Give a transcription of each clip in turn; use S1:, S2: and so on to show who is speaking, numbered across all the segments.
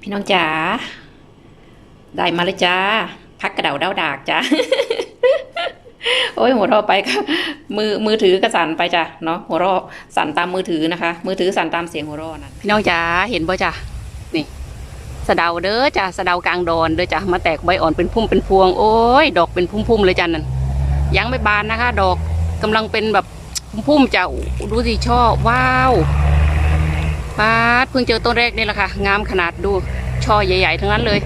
S1: พี่น้องจ๋าได้มาเลยจ้าพักกระเดาเด้าดากจ้าโอ้ยหัวเราะไปก็มือมือถือกระสันไปจ้ะเนาะหัวเราะสั่นตามมือถือนะคะ มือถือสั่นตามเสียงหัวเราะนั่นพี่น้องจ๋าเห็นป่จ้ะนี่สะเดาเด้อจ้ะสะเดากลางดอนเด้อจ้ะมาแตกใบอ่อนเป็นพุ่มเป็นพวงโอ้ยดอกเป็นพุ่มๆเลยจ้ะนั่นยังไม่บานนะคะ ดอกกำลังเป็นแบบพุ่มๆจ้ะดูสิช่อว้าว ปาดเพิ่งเจอต้นแรกนี่แหละค่ะ งามขนาดดู ช่อใหญ่ๆทั้งนั้นเลย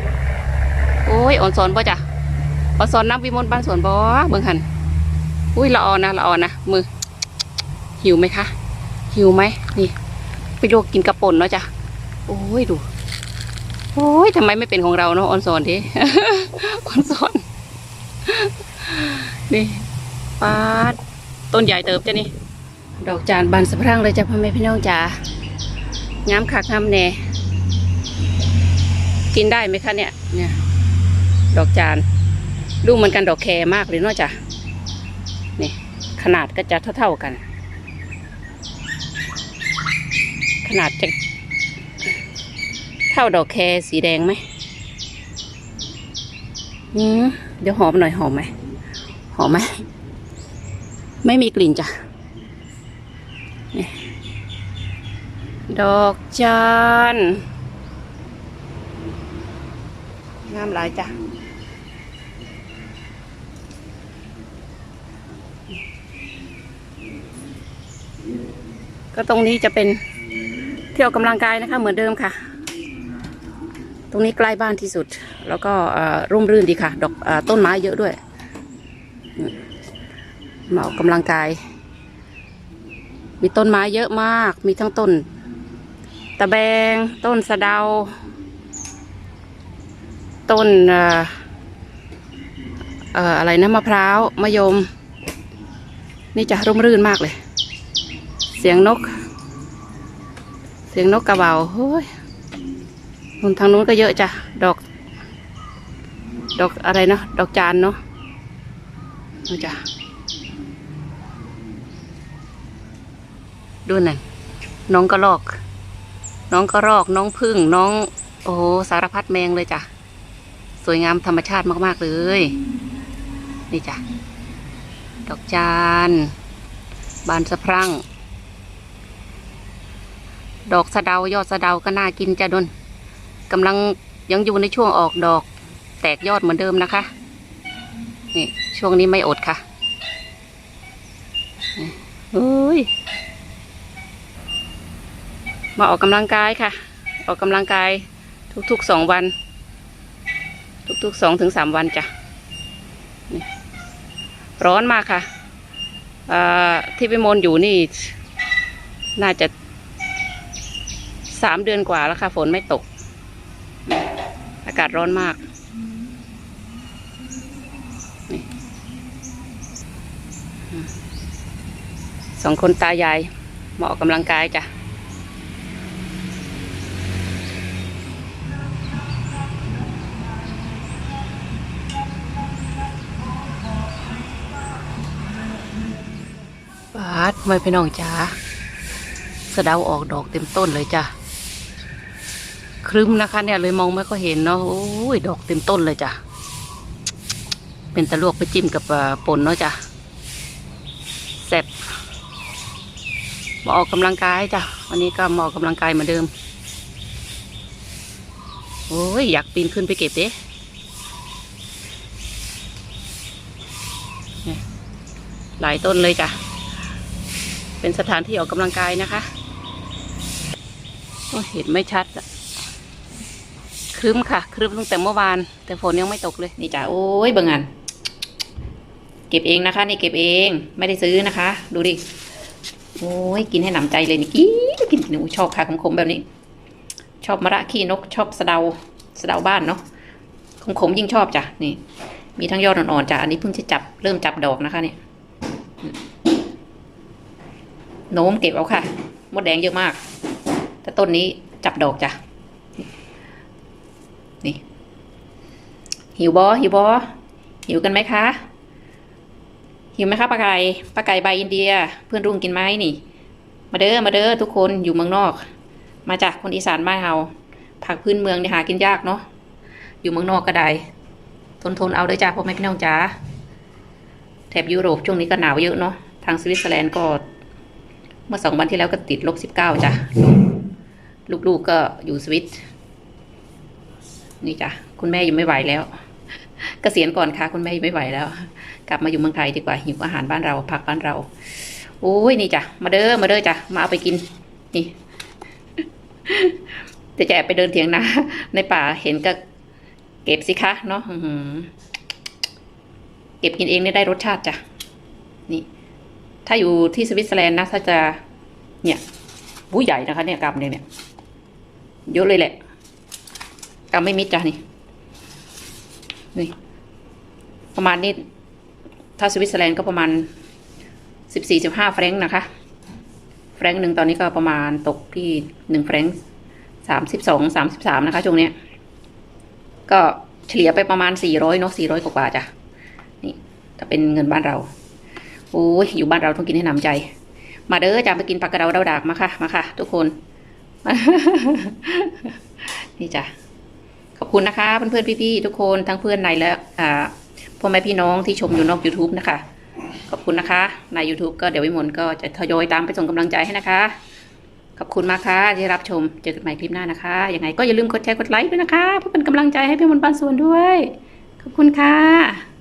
S1: โอ้ยอ่อนสอนป่จ้ะอ่อนสอนนักวิมลบ้านสวนบ่เบิ่งหันอุ้ยละออนะละออนะมือ หิวไหมคะ หิวไหมนี่ ไปลวกกินกระป่นเนาะจ้ะโอ้ยดู โอ้ยทำไมไม่เป็นของเราเนาะออนซอนทีออนซอนนี่ปาดต้นใหญ่เติบจ้ะนี่ ดอกจานบานสะพรั่งเลยจ้ะพ่อแม่พี่น้องจ๋า งามคักงามแน่กินได้ไหมคะเนี่ย เนี่ย ดอกจานลูกเหมือนกันดอกแครมากเลยเนาะจ้ะนี่ขนาดก็จะเท่าๆกัน ขนาดจะเท่าดอกแครสีแดงไหมอืมเดี๋ยวหอมหน่อยหอมไหมหอมไหมไม่มีกลิ่นจ้ะ ดอกจานงามหลายจ้ะก็ตรงนี้จะเป็นเที่ยวกำลังกายนะคะ เหมือนเดิมค่ะ ตรงนี้ใกล้บ้านที่สุด แล้วก็ร่มรื่นดีค่ะ ดอกอต้นไม้เยอะด้วยอืมาออกกำลังกาย มีต้นไม้เยอะมาก มีทั้งต้นะแบง ต้นสะเดา ต้นเอ่อเอ่ออะไรนะมะพร้าวมะยม นี่จะร่มรื่นมากเลย เสียงนก เสียงนกกระเบาเฮ้ยนู่นทางนู้นก็เยอะจ้ะดอก ดอกอะไรเนาะดอกจานเนาะนู่นจ้ะดูหน่อยน้องกระรอก น้องกระรอกน้องพึ่งน้อง โอ้สารพัดแมงเลยจ้ะ สวยงามธรรมชาติมาก ๆ เลย นี่จ้ะ ดอกจานบานสะพรั่ง ดอกสะเดายอดสะเดาก็น่ากินจ้ะดนกำลังยังอยู่ในช่วงออกดอก แตกยอดเหมือนเดิมนะคะ นี่ช่วงนี้ไม่อดค่ะเฮ้ย มาออกกำลังกายค่ะ ออกกำลังกายทุกๆสองวัน ทุกๆสองถึงสามวันจ้ะร้อนมากค่ะที่พิมลอยู่นี่ น่าจะสามเดือนกว่าแล้วค่ะ ฝนไม่ตก อากาศร้อนมากสองคนตายายมาออกกำลังกายจ้ะ ปาดไม่พี่น้องจ้าสะเดาออกดอกเต็มต้นเลยจ้ะครึ้มนะคะ เนี่ยเลยมองไม่ก็เห็นเนาะโอ้ยดอกเต็มต้นเลยจ้ะเป็นตะลวกไปจิ้มกับป่นเนาะจ้ะแซ่บมาออกกำลังกายจ้ะวันนี้ก็มาออกกำลังกายเหมือนเดิมโอ้ยอยากปีนขึ้นไปเก็บเด้หลายต้นเลยจ้ะ เป็นสถานที่ออกกำลังกายนะคะโอ้ยเห็นไม่ชัดอะครึ้มค่ะ ครึ้มตั้งแต่เมื่อวาน แต่ฝนยังไม่ตกเลย นี่จ้ะโอ้ยเบิ่งอันเก็บเองนะคะ นี่เก็บเองไม่ได้ซื้อนะคะ ดูดิโอ้ยกินให้หนำใจเลยนี่กินกินกินอู้ชอบค่ะขมๆแบบนี้ ชอบมะระขี้นก ชอบสะเดาสะเดาบ้านเนาะขมๆยิ่งชอบจ้ะนี่ มีทั้งยอดอ่อนๆจ้ะอันนี้เพิ่งจะจับเริ่มจับดอกนะคะเนี่ย โน้มเก็บเอาค่ะ มดแดงเยอะมาก แต่ต้นนี้จับดอกจ้ะ นี่ หิวบอหิวบอหิวกันไหมคะ หิวไหมคะปลาไก่ปลาไก่ใบอินเดีย เพื่อนรุ่งกินไหมนี่ มาเด้อมาเด้อทุกคนอยู่เมืองนอก มาจากคนอีสานบ้านเฮา
S2: ผักพื้นเมืองเนี่ยหากินยากเนาะอยู่เมืองนอกก็ได้ทนทนเอาเด้อจ้าพ่อแม่พี่น้องจ้าแถบยุโรปช่วงนี้ก็หนาวเยอะเนาะทางสวิตเซอร์แลนด์ก็ มื่อสองวันที่แล้วก็ติดลบสิบเก้าจ้ะลูกๆก็อยู่สวิตนี่จ้ะคุณแม่อยู่ไม่ไหวแล้วเกษียณก่อนค่ะ คุณแม่อยู่ไม่ไหวแล้ว กลับมาอยู่เมืองไทยดีกว่าหิวอาหารบ้านเราผักบ้านเราโอ้ยนี่จ้ะมาเด้อมาเด้อจ้ะมาเอาไปกิน นี่จะแอบไปเดินเถียงนาในป่าเห็นก็เก็บสิคะเนาะเก็บกินเองนี่ได้รสชาติจ้ะนี่ ถ้าอยู่ที่สวิตเซอร์แลนด์นะถ้าจะเนี่ยบู้ใหญ่นะคะเนี่ยกำเนี่ยเนี่ยเยอะเลยแหละกำไม่มิดจ้ะนี่นี่ ประมาณนี้ ถ้าสวิตเซอร์แลนด์ก็ประมาณสิบสี่สิบห้าแฟรงค์นะคะ แฟรงค์หนึ่งตอนนี้ก็ประมาณตกที่หนึ่งแฟรงค์สามสิบสองสามสิบสามนะคะ ช่วงเนี้ย ก็เฉลี่ยไปประมาณสี่ร้อยเนาะสี่ร้อยกว่าจ้ะนี่ถ้าเป็นเงินบ้านเรา โอ้ยอยู่บ้านเราต้องกินให้หนำใจ มาเด้อจ้าไปกินปลากระเดาเดาดากมาค่ะมาค่ะ ทุกคน นี่จ้ะขอบคุณนะคะ เพื่อนๆพี่ๆทุกคนทั้งเพื่อนในและอ่าพ่อแม่พี่น้องที่ชมอยู่นอก YouTube นะคะ ขอบคุณนะคะ ใน YouTube ก็เดี๋ยววิมลก็จะทยอยตามไปส่งกำลังใจให้นะคะ ขอบคุณมากค่ะที่รับชมเจอกันใหม่คลิปหน้านะคะยังไงก็อย่าลืมกดแชร์กดไลค์ด้วยนะคะ เพื่อเป็นกำลังใจให้พี่มนต์ปานส่วนด้วย ขอบคุณค่ะ